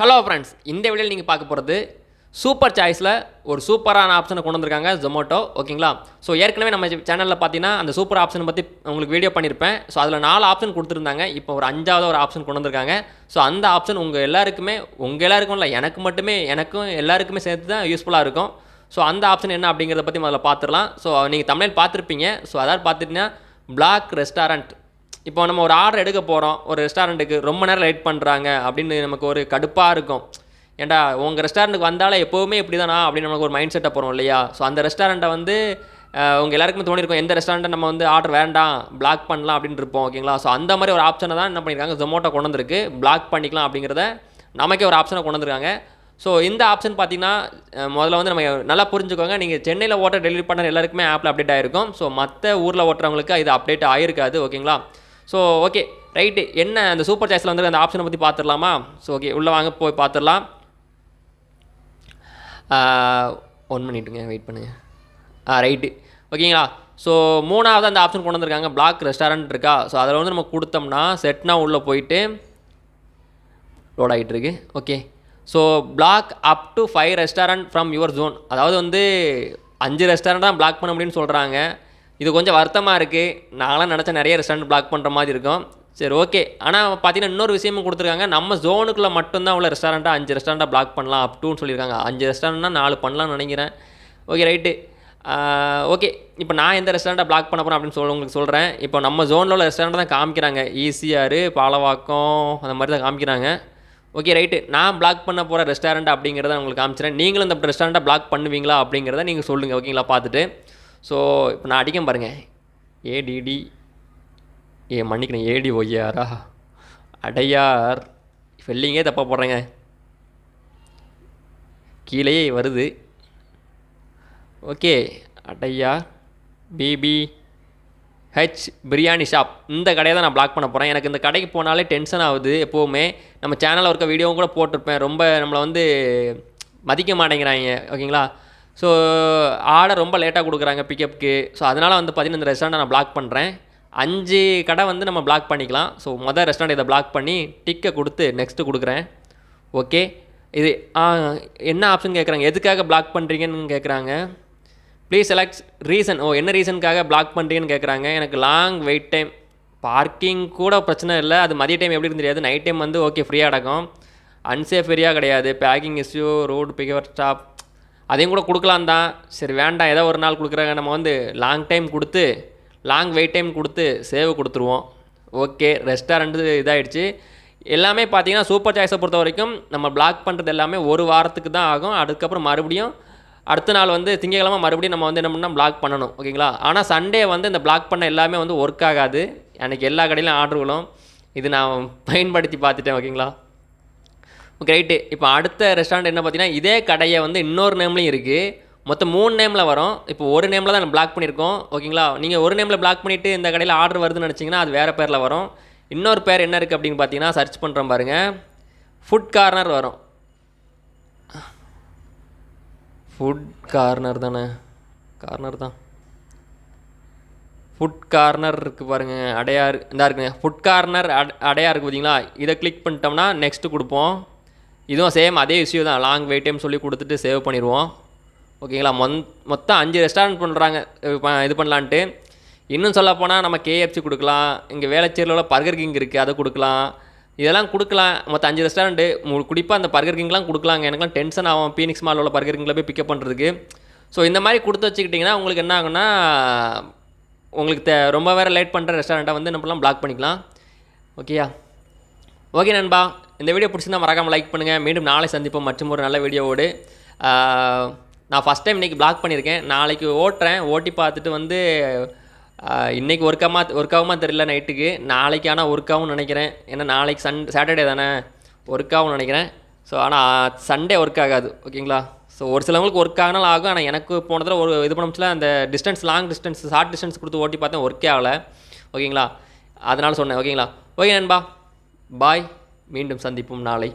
Hello friends இந்த வீடியோவில் நீங்கள் பார்க்க போகிறது சூப்பர் சாய்ஸில் ஒரு சூப்பரான ஆப்ஷனை கொண்டு வந்திருக்காங்க ஜொமேட்டோ ஓகேங்களா? ஸோ ஏற்கனவே நம்ம சேனலில் பார்த்தீங்கன்னா அந்த சூப்பர் ஆப்ஷனை பற்றி உங்களுக்கு வீடியோ பண்ணியிருப்பேன் ஸோ அதில் நாலு ஆப்ஷன் கொடுத்துருந்தாங்க. இப்போ ஒரு அஞ்சாவது ஒரு ஆப்ஷன் கொண்டு வந்திருக்காங்க. ஸோ அந்த ஆப்ஷன் உங்கள் எல்லாருக்குமே உங்கள் எல்லாருக்கும் இல்லை எனக்கு மட்டுமே எனக்கும் எல்லாருக்குமே சேர்த்து தான் யூஸ்ஃபுல்லாக இருக்கும். ஸோ அந்த ஆப்ஷன் என்ன அப்படிங்கிறத பற்றி முதல்ல பார்த்துடலாம். ஸோ நீங்கள் தமிழில் பார்த்துருப்பீங்க. ஸோ அதாவது பார்த்துட்டிங்கன்னா பிளாக் ரெஸ்டாரண்ட் இப்போ நம்ம ஒரு ஆர்டர் எடுக்க போகிறோம் ஒரு ரெஸ்டாரண்ட்டுக்கு ரொம்ப நேரம் லேட் பண்ணுறாங்க அப்படின்னு நமக்கு ஒரு கடுப்பாக இருக்கும். ஏண்டா உங்கள் ரெஸ்டாரண்ட்டுக்கு வந்தாலே எப்போவுமே இப்படி தானா அப்படின்னு நமக்கு ஒரு மைண்ட் செட்டை போகிறோம் இல்லையா? ஸோ அந்த ரெஸ்டாரண்ட்டை வந்து உங்கள் எல்லாருக்குமே தோணிருக்கும் எந்த ரெஸ்டாரண்ட்டை நம்ம வந்து ஆர்டர் வேண்டாம் பிளாக் பண்ணலாம் அப்படின்னு இருப்போம் ஓகேங்களா ஸோ அந்த மாதிரி ஒரு ஆப்ஷனை தான் என்ன பண்ணியிருக்காங்க ஜொமோட்டோ கொண்டு வந்திருக்கு. பிளாக் பண்ணிக்கலாம் அப்படிங்கிறத நமக்கே ஒரு ஆப்ஷனை கொண்டு வந்திருக்காங்க. ஸோ இந்த ஆப்ஷன் பார்த்தீங்கன்னா முதல்ல வந்து நம்ம நல்லா புரிஞ்சுக்கோங்க. நீங்கள் சென்னையில் ஓட்ட டெலிவரி பண்ண எல்லாருக்குமே ஆப்பில் அப்டேட் ஆகிருக்கும் ஸோ மற்ற ஊரில் ஓட்டுறவங்களுக்கு இது அப்டேட் ஆகிருக்காது ஓகேங்களா ஸோ ஓகே ரைட்டு என்ன அந்த சூப்பர் சாய்ஸில் வந்து அந்த ஆப்ஷனை பற்றி பார்த்துடலாமா ஸோ ஓகே உள்ளே வாங்க போய் பார்த்துடலாம் ஒன் மினிட்டுங்க வெயிட் பண்ணுங்கள் ஆ ரைட்டு ஓகேங்களா ஸோ மூணாவது அந்த ஆப்ஷன் கொண்டு வந்திருக்காங்க பிளாக் ரெஸ்டாரண்ட் இருக்கா? ஸோ அதில் வந்து நம்ம கொடுத்தோம்னா செட்னா உள்ளே போயிட்டு லோட் ஆகிட்டு இருக்கு okay so block up to five restaurant from your zone அதாவது வந்து அஞ்சு ரெஸ்டாரண்ட் தான் பிளாக் பண்ண முடியும்னு சொல்கிறாங்க இது கொஞ்சம் வருத்தமாக இருக்குது நாங்களாம் நினச்ச நிறைய ரெஸ்டாரண்ட் பிளாக் பண்ணுற மாதிரி இருக்கும். சரி ஓகே ஆனால் பார்த்தீங்கன்னா இன்னொரு விஷயமும் கொடுத்துருக்காங்க. நம்ம ஜோனுக்குள்ளே மட்டும்தான் உள்ள ரெஸ்டாரண்ட்டாக அஞ்சு ரெஸ்டாரண்ட்டாக பிளாக் பண்ணலாம் அப் டூன்னு சொல்லியிருக்காங்க. அஞ்சு ரெஸ்டாரண்ட்னா நாலு பண்ணலாம்னு நினைக்கிறேன். ஓகே ரைட்டு ஓகே இப்போ நான் எந்த ரெஸ்டாரண்ட்டை பிளாக் பண்ண போகிறேன் அப்படின்னு சொல்ல உங்களுக்கு சொல்கிறேன் இப்போ நம்ம ஜோனில் உள்ள ரெஸ்டாரண்ட் தான் காமிக்கிறாங்க. ஈசிஆர் பாலவாக்கம் அந்த மாதிரி தான் காமிக்கிறாங்க. ஓகே ரைட்டு நான் பிளாக் பண்ண போகிற ரெஸ்டாரண்ட் அப்படிங்கிறத உங்களுக்கு காமிச்சிடறேன். நீங்களும் இந்த ரெஸ்டாரண்ட்டை பிளாக் பண்ணுவீங்களா அப்படிங்கிறத நீங்கள் சொல்லுங்கள் ஓகேங்களா பார்த்துட்டு. ஸோ இப்போ நான் அடிக்கேன் பாருங்கள் ஏடிடி ஏ மன்னிக்கணும். ஏடி ஒய்யாரா அடையார். ஸ்பெல்லிங்கே தப்பாக போடுறேங்க. கீழேயே வருது. Okay. Adyar. BB H biryani shop. இந்த கடையை தான் நான் பிளாக் பண்ண போகிறேன் எனக்கு இந்த கடைக்கு போனாலே டென்ஷன் ஆகுது எப்போவுமே. நம்ம சேனலில் இருக்க வீடியோவும் கூட போட்டிருப்பேன். ரொம்ப நம்மளை வந்து மதிக்க மாட்டேங்கிறாங்க. ஓகேங்களா? ஸோ ஆர்டர் ரொம்ப லேட்டாக கொடுக்குறாங்க பிக்கப்புக்கு ஸோ அதனால் வந்து பதினஞ்சு இந்த ரெஸ்டாரண்ட்டை நான் பிளாக் பண்ணுறேன் அஞ்சு கடை வந்து நம்ம பிளாக் பண்ணிக்கலாம். ஸோ மொதல் ரெஸ்டாரண்ட் இதை பிளாக் பண்ணி டிக்கை கொடுத்து நெக்ஸ்ட்டு கொடுக்குறேன். ஓகே இது என்ன ஆப்ஷன் கேட்குறாங்க எதுக்காக பிளாக் பண்ணுறீங்கன்னு கேட்குறாங்க ப்ளீஸ் செலக்ட் ரீசன் ஓ என்ன ரீசனுக்காக பிளாக் பண்ணுறீங்கன்னு கேட்குறாங்க எனக்கு லாங் வெயிட் டைம் பார்க்கிங் கூட பிரச்சனை இல்லை. அது மதிய டைம் எப்படி தெரியாது. நைட் டைம் வந்து ஓகே ஃப்ரீயாக நடக்கும் அன்சேஃப் ஏரியா கிடையாது. பேக்கிங் இஷ்யூ ரோடு பிக்கவர் ஸ்டாப் அதையும் கூட கொடுக்கலாம் தான் சரி வேண்டாம். ஏதோ ஒரு நாள் கொடுக்குறாங்க. நம்ம வந்து லாங் டைம் கொடுத்து லாங் வெயிட் டைம் கொடுத்து சேவ் கொடுத்துருவோம். ஓகே ரெஸ்டாரண்ட்டு இதாகிடுச்சு எல்லாமே பார்த்தீங்கன்னா சூப்பர் சாய்ஸை பொறுத்த வரைக்கும் நம்ம பிளாக் பண்ணுறது எல்லாமே ஒரு வாரத்துக்கு தான் ஆகும். அதுக்கப்புறம் மறுபடியும் அடுத்த நாள் வந்து திங்கக்கிழமை மறுபடியும் நம்ம வந்து என்ன பண்ணால் பிளாக் பண்ணணும். ஓகேங்களா? ஆனால் சண்டே வந்து இந்த பிளாக் பண்ண எல்லாமே வந்து ஒர்க் ஆகாது. எனக்கு எல்லா கடையிலும் ஆர்டர்களும் இது நான் பயன்படுத்தி பார்த்துட்டேன். ஓகேங்களா? ரைட்டு இப்போ அடுத்த ரெஸ்டாரண்ட் என்ன பார்த்தீங்கன்னா இதே கடையை வந்து இன்னொரு நேம்லையும் இருக்குது மொத்தம் மூணு நேமில் வரும். இப்போ ஒரு நேமில் தான் பிளாக் பண்ணியிருக்கோம். ஓகேங்களா நீங்கள் ஒரு நேமில் பிளாக் பண்ணிவிட்டு இந்த கடையில் ஆர்டர் வருதுன்னு நினச்சிங்கன்னா அது வேறு பேரில் வரும். இன்னொரு பேர் என்ன இருக்குது அப்படின்னு பார்த்தீங்கன்னா சர்ச் பண்ணுறோம் பாருங்கள் ஃபுட் கார்னர் வரும். ஃபுட் கார்னர் தானே? கார்னர் தான். ஃபுட் கார்னர் இருக்குது பாருங்கள் அடையார் இதாக இருக்குங்க. ஃபுட் கார்னர் அட அடையா இருக்குது பார்த்தீங்களா? இதை கிளிக் பண்ணிட்டோம்னா நெக்ஸ்ட்டு கொடுப்போம். இதுவும் சேம் அதே இஷ்யூ தான். லாங் வெயிட் டைம் சொல்லி கொடுத்துட்டு சேவ் பண்ணிடுவோம். ஓகேங்களா? மொன் மொத்தம் அஞ்சு ரெஸ்டாரண்ட் பண்ணுறாங்க இது பண்ணலான்ட்டு. இன்னும் சொல்லப்போனால் நம்ம கேஎஃப்சி கொடுக்கலாம். இங்கே வேளச்சேரியில் உள்ள பர்கர் கிங் இருக்குது அதை கொடுக்கலாம். இதெல்லாம் கொடுக்கலாம். மொத்தம் அஞ்சு ரெஸ்டாரண்ட்டு குறிப்பாக அந்த பர்கர் கிங்லாம் கொடுக்கலாங்க. எனக்குலாம் டென்ஷன் ஆகும். பீனிக்ஸ் மாலில் உள்ள பர்கர் கிங்கில் போய் பிக்கப் பண்ணுறதுக்கு ஸோ இந்த மாதிரி கொடுத்து வச்சுக்கிட்டிங்கன்னா உங்களுக்கு என்ன ஆகும்னா உங்களுக்கு தே ரொம்ப வேறு லேட் பண்ணுற ரெஸ்டாரண்ட்டை வந்து நம்மளாம் பிளாக் பண்ணிக்கலாம். ஓகேயா? ஓகே நண்பா. இந்த வீடியோ பிடிச்சிருந்தா மறக்காமல் லைக் பண்ணுங்கள் மீண்டும் நாளை சந்திப்போம். மற்றும் ஒரு நல்ல வீடியோவோடு. நான் ஃபஸ்ட் டைம் இன்றைக்கி பிளாக் பண்ணியிருக்கேன் நாளைக்கு ஓட்டுறேன். ஓட்டி பார்த்துட்டு வந்து இன்றைக்கி இன்னைக்கு ஒர்க் ஒர்க் ஆகுமா தெரியல நைட்டுக்கு. நாளைக்கு ஆனால் ஒர்க் ஆகும்னு நினைக்கிறேன். ஏன்னா நாளைக்கு சன் சாட்டர்டே தானே. ஒர்க் நினைக்கிறேன். ஸோ ஆனால் சண்டே ஒர்க் ஆகாது. ஓகேங்களா ஸோ ஒரு சிலவங்களுக்கு ஒர்க் ஆகினாலும் ஆகும். ஆனால் எனக்கு போன தடவை ஒரு இது பண்ண அந்த distance long distance short distance கொடுத்து ஓட்டி பார்த்தேன். ஒர்க்கே ஆகலை. ஓகேங்களா அதனால் சொன்னேன். ஓகேங்களா ஓகே நண்பா. பாய் மீண்டும் சந்திப்போம் நாளை.